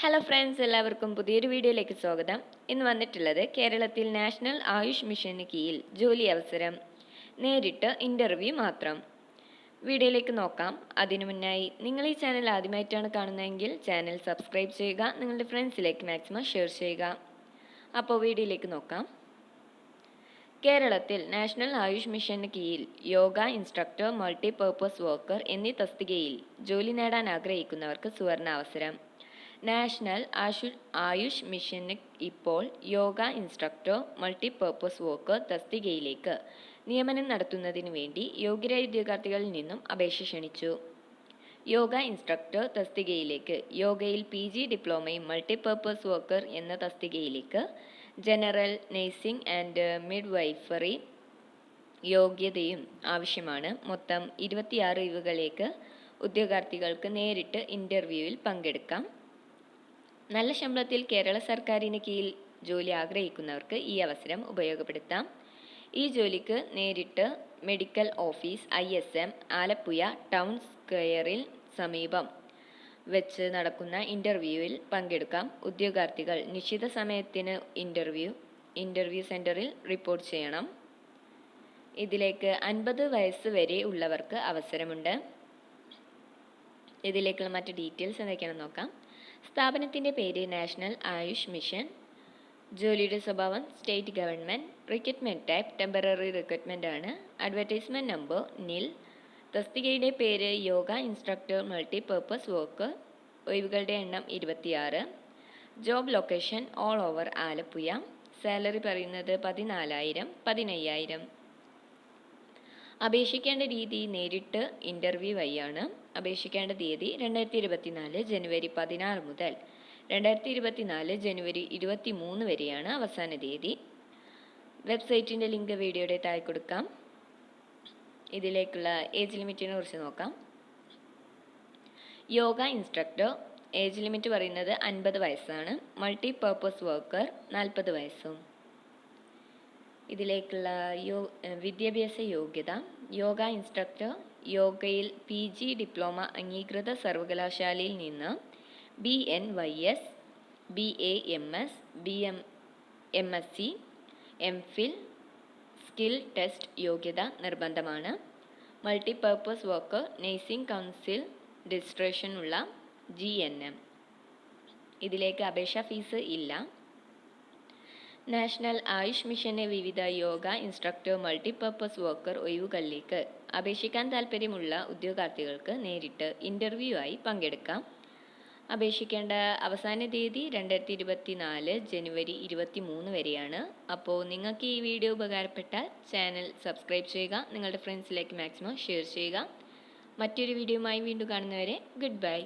Hello friends എല്ലാവർക്കും പുതിയൊരു വീഡിയോയിലേക്ക് സ്വാഗതം. ഇന്ന് വന്നിട്ടുള്ളത് കേരളത്തിൽ നാഷണൽ ആയുഷ് മിഷന് കീഴിൽ ജോലി അവസരം നേരിട്ട് ഇന്റർവ്യൂ മാത്രം. വീഡിയോയിലേക്ക് നോക്കാം. അതിനു മുന്നായി നിങ്ങൾ ഈ ചാനൽ ആദ്യമായിട്ടാണ് കാണുന്നതെങ്കിൽ ചാനൽ സബ്സ്ക്രൈബ് ചെയ്യുക നിങ്ങളുടെ ഫ്രണ്ട്സിലേക്ക് മാക്സിമം ഷെയർ ചെയ്യുക. അപ്പോൾ വീഡിയോയിലേക്ക് നോക്കാം. കേരളത്തിൽ നാഷണൽ ആയുഷ് മിഷന് കീഴിൽ yoga instructor multi multipurpose worker എന്നീ തസ്തികയിൽ ജോലി നേടാൻ ആഗ്രഹിക്കുന്നവർക്ക് സുവർണ അവസരം. നാഷണൽ ആശു ആയുഷ് മിഷന് ഇപ്പോൾ യോഗ ഇൻസ്ട്രക്ടർ മൾട്ടിപർപ്പസ് വർക്കർ തസ്തികയിലേക്ക് നിയമനം നടത്തുന്നതിന് വേണ്ടി യോഗ്യരായ ഉദ്യോഗാർത്ഥികളിൽ നിന്നും അപേക്ഷ ക്ഷണിച്ചു. യോഗ ഇൻസ്ട്രക്ടർ തസ്തികയിലേക്ക് യോഗയിൽ പി ജി ഡിപ്ലോമയും മൾട്ടിപർപ്പസ് വർക്കർ എന്ന തസ്തികയിലേക്ക് general nursing and midwifery യോഗ്യതയും ആവശ്യമാണ്. മൊത്തം ഇരുപത്തിയാറ് ഇവകളിലേക്ക് ഉദ്യോഗാർത്ഥികൾക്ക് നേരിട്ട് ഇന്റർവ്യൂവിൽ പങ്കെടുക്കാം. നല്ല ശമ്പളത്തിൽ കേരള സർക്കാരിന് കീഴിൽ ജോലി ആഗ്രഹിക്കുന്നവർക്ക് ഈ അവസരം ഉപയോഗപ്പെടുത്താം. ഈ ജോലിക്ക് നേരിട്ട് medical office I S M Alappuzha town സ്ക്വയറിൽ സമീപം വെച്ച് നടക്കുന്ന ഇന്റർവ്യൂവിൽ പങ്കെടുക്കാം. ഉദ്യോഗാർത്ഥികൾ നിശ്ചിത സമയത്തിന് ഇന്റർവ്യൂ ഇന്റർവ്യൂ സെന്ററിൽ റിപ്പോർട്ട് ചെയ്യണം. ഇതിലേക്ക് അൻപത് വയസ്സ് വരെ ഉള്ളവർക്ക് അവസരമുണ്ട്. ഇതിലേക്കുള്ള മറ്റ് ഡീറ്റെയിൽസ് എന്തൊക്കെയാണെന്ന് നോക്കാം. സ്ഥാപനത്തിന്റെ പേര് നാഷണൽ ആയുഷ് മിഷൻ. ജോലിയുടെ സ്വഭാവം state government recruitment type temporary recruitment ആണ്. Advertisement number nil. തസ്തികയുടെ പേര് yoga instructor multi purpose work. ഒഴിവുകളുടെ എണ്ണം ഇരുപത്തിയാറ്. Job location all over Alappuzha. Salary പറയുന്നത് പതിനാലായിരം പതിനയ്യായിരം. അപേക്ഷിക്കേണ്ട രീതി നേരിട്ട് ഇന്റർവ്യൂ വഴിയാണ്. അപേക്ഷിക്കേണ്ട തീയതി രണ്ടായിരത്തി ഇരുപത്തിനാല് ജനുവരി പതിനാറ് മുതൽ രണ്ടായിരത്തി ഇരുപത്തിനാല് ജനുവരി ഇരുപത്തി മൂന്ന് വരെയാണ് അവസാന തീയതി. വെബ്സൈറ്റിന്റെ ലിങ്ക് വീഡിയോയുടെ താഴെ കൊടുക്കാം. ഇതിലേക്കുള്ള ഏജ് ലിമിറ്റിനെ കുറിച്ച് നോക്കാം. യോഗ ഇൻസ്ട്രക്ടർ ഏജ് ലിമിറ്റ് പറയുന്നത് അൻപത് വയസ്സാണ്. മൾട്ടി പർപ്പസ് വർക്കർ നാൽപ്പത് വയസ്സും. ഇതിലേക്കുള്ള യോ വിദ്യാഭ്യാസ യോഗ്യത യോഗ ഇൻസ്ട്രക്ടർ യോഗയിൽ പി ജി ഡിപ്ലോമ അംഗീകൃത സർവകലാശാലയിൽ നിന്ന് B N Y S B A M S B M M S C M Phil skill test യോഗ്യത നിർബന്ധമാണ്. Multipurpose work nursing council registration ഉള്ള ജി എൻ എം. ഇതിലേക്ക് അപേക്ഷാ ഫീസ് ഇല്ല. നാഷണൽ ആയുഷ് മിഷന്റെ വിവിധ യോഗ ഇൻസ്ട്രക്ടർ മൾട്ടിപർപ്പസ് വർക്കർ ഒഴിവുകളിലേക്ക് അപേക്ഷിക്കാൻ താൽപ്പര്യമുള്ള ഉദ്യോഗാർത്ഥികൾക്ക് നേരിട്ട് ഇന്റർവ്യൂ ആയി പങ്കെടുക്കാം. അപേക്ഷിക്കേണ്ട അവസാന തീയതി രണ്ടായിരത്തി ഇരുപത്തി നാല് ജനുവരി ഇരുപത്തി മൂന്ന് വരെയാണ്. അപ്പോൾ നിങ്ങൾക്ക് ഈ വീഡിയോ ഉപകാരപ്പെട്ടാൽ ചാനൽ സബ്സ്ക്രൈബ് ചെയ്യുക നിങ്ങളുടെ ഫ്രണ്ട്സിലേക്ക് മാക്സിമം ഷെയർ ചെയ്യുക. മറ്റൊരു വീഡിയോയുമായി വീണ്ടും കാണുന്നവരെ ഗുഡ് ബൈ.